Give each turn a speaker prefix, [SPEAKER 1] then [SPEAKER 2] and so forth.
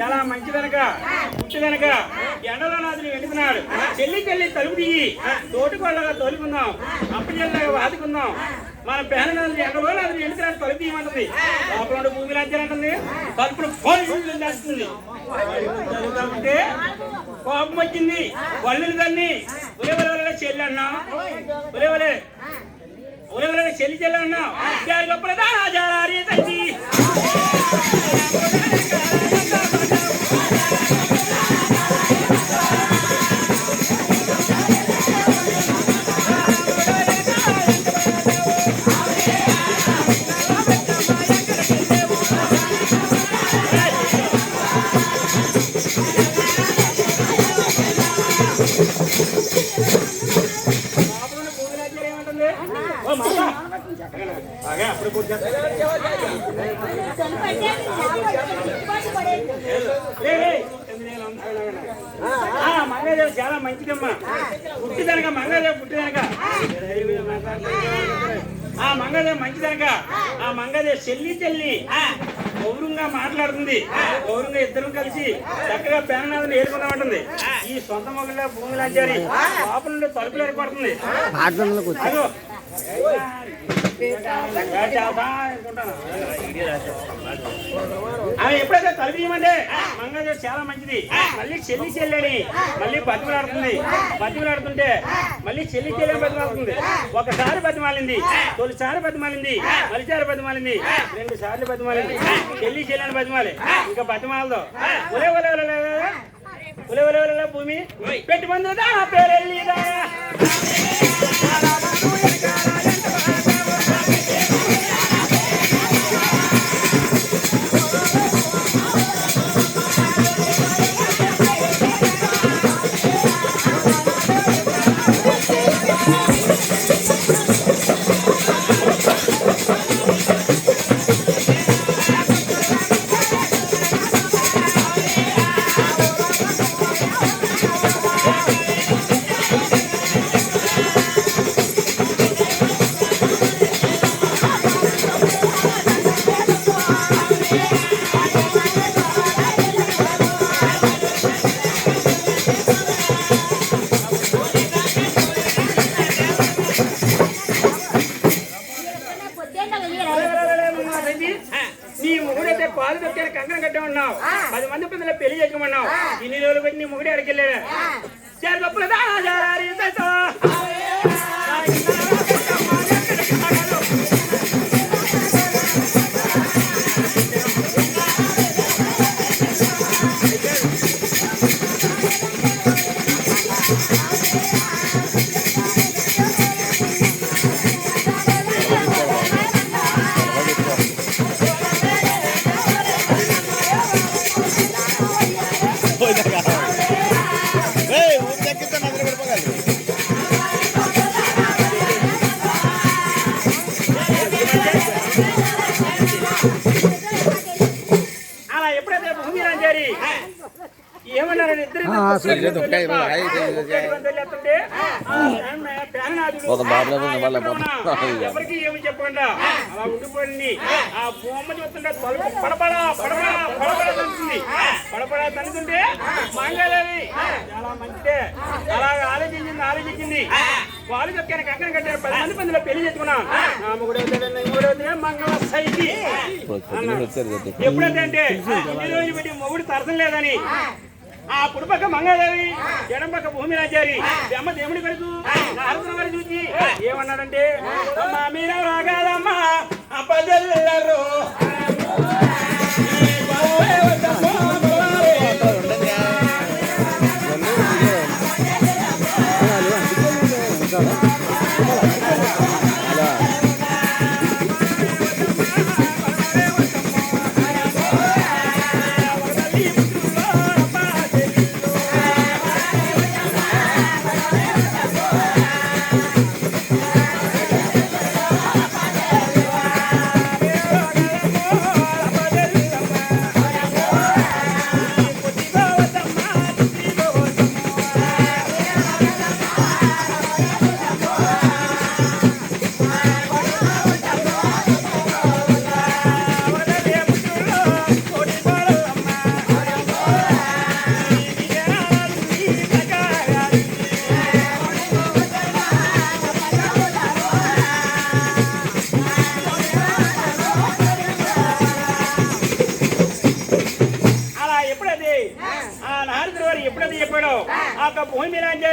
[SPEAKER 1] చాలా మంచి కనుక పుట్టి కనుక ఎండలో నాదులు ఎండుతున్నాడు చెల్లి చెల్లి తలుపు తీయి. తోటికొల్లగా తోలుకుందాం. అప్పచెల్లగా వాదుకుందాం. మన పేన ఎండలో నాదులు ఎండుతున్నాడు తలుపు తీయమంటుంది. లోపల ఉండే భూమి రాజ్యాలంటుంది తలుపులు పోలీసులు చేస్తుంది అంటే కోపం వచ్చింది. వల్లులు తన్ని. ఒరే చెల్లి అన్నా. ఉలవలే ఒరే. చెల్లి చెల్లి అన్నా. గారి గొప్పల దానా తల్లి. మంగళదేవి చాలా మంచిదమ్మా పుట్టిదనక మంగళదేవి పుట్టిదనక ఆ మంగళదేవి మంచిదనక ఆ మంగళదేవి చెల్లి చెల్లి గౌరవంగా మాట్లాడుతుంది. గౌరవంగా ఇద్దరు కలిసి చక్కగా పేనాథుని ఏరుకుందామంటుంది ఈ సొంత మొగల భూమి లాంచారి లోపల నుండి తలుపులు ఏర్పడుతుంది. ఆమె ఎప్పుడైతే తలుపు చేయమంటే మంగళ చాలా మంచిది మళ్ళీ చెల్లి చెల్లని మళ్ళీ బతిమలాడుతుంది బతిమలాడుతుంటే మళ్ళీ చెల్లి చెల్లి బతిమాలుతుంది ఒకసారి బతిమాలింది తొలిసారి బతిమాలింది మలిసారి బతిమాలింది రెండు సార్లు బతిమాలింది చెల్లి చెల్లని బతిమాలి ఇంకా బతిమాలదు ఒలే ఒలే ఒలే ఒలే ఒలే భూమి పెట్టి పేరెళ్ళిదా పది మంది పిల్లలు పెళ్ళి చేసుకోమన్నావు ఇన్ని రోజులు పెట్టి నీ మొగుడే అడిగెళ్ళాడు చాలు గొప్పలు దానా ఎవరికి ఏమి చెప్పకుండా? అలా ఉండిపోయింది ఆ బొమ్మ చూస్తుంటే తలుపు పడపడా పడపడా పడపడా తంతుంది పడపడా తంతుంటే మంగళవి చాలా మంచిదే. అలా ఆలోచించింది ఆలోచించింది. వాళ్ళు చెప్పాను అక్కడ కట్టారు. పది మంది మందిలో పెళ్ళి చేసుకున్నాం. నా మొగుడు మంగళ సైకి. ఇన్ని రోజులు పెట్టి మొగుడు తరసం లేదని. ఆ కుడిపక్క మంగళదేవి ఎడం పక్క భూమి రాజారి అమ్మ దేవుడి కడుకు నారదుని చూసి ఏమన్నాడంటే అమ్మా మీర రాగాలమ్మా पड़ो। आपका भूमि मिला जा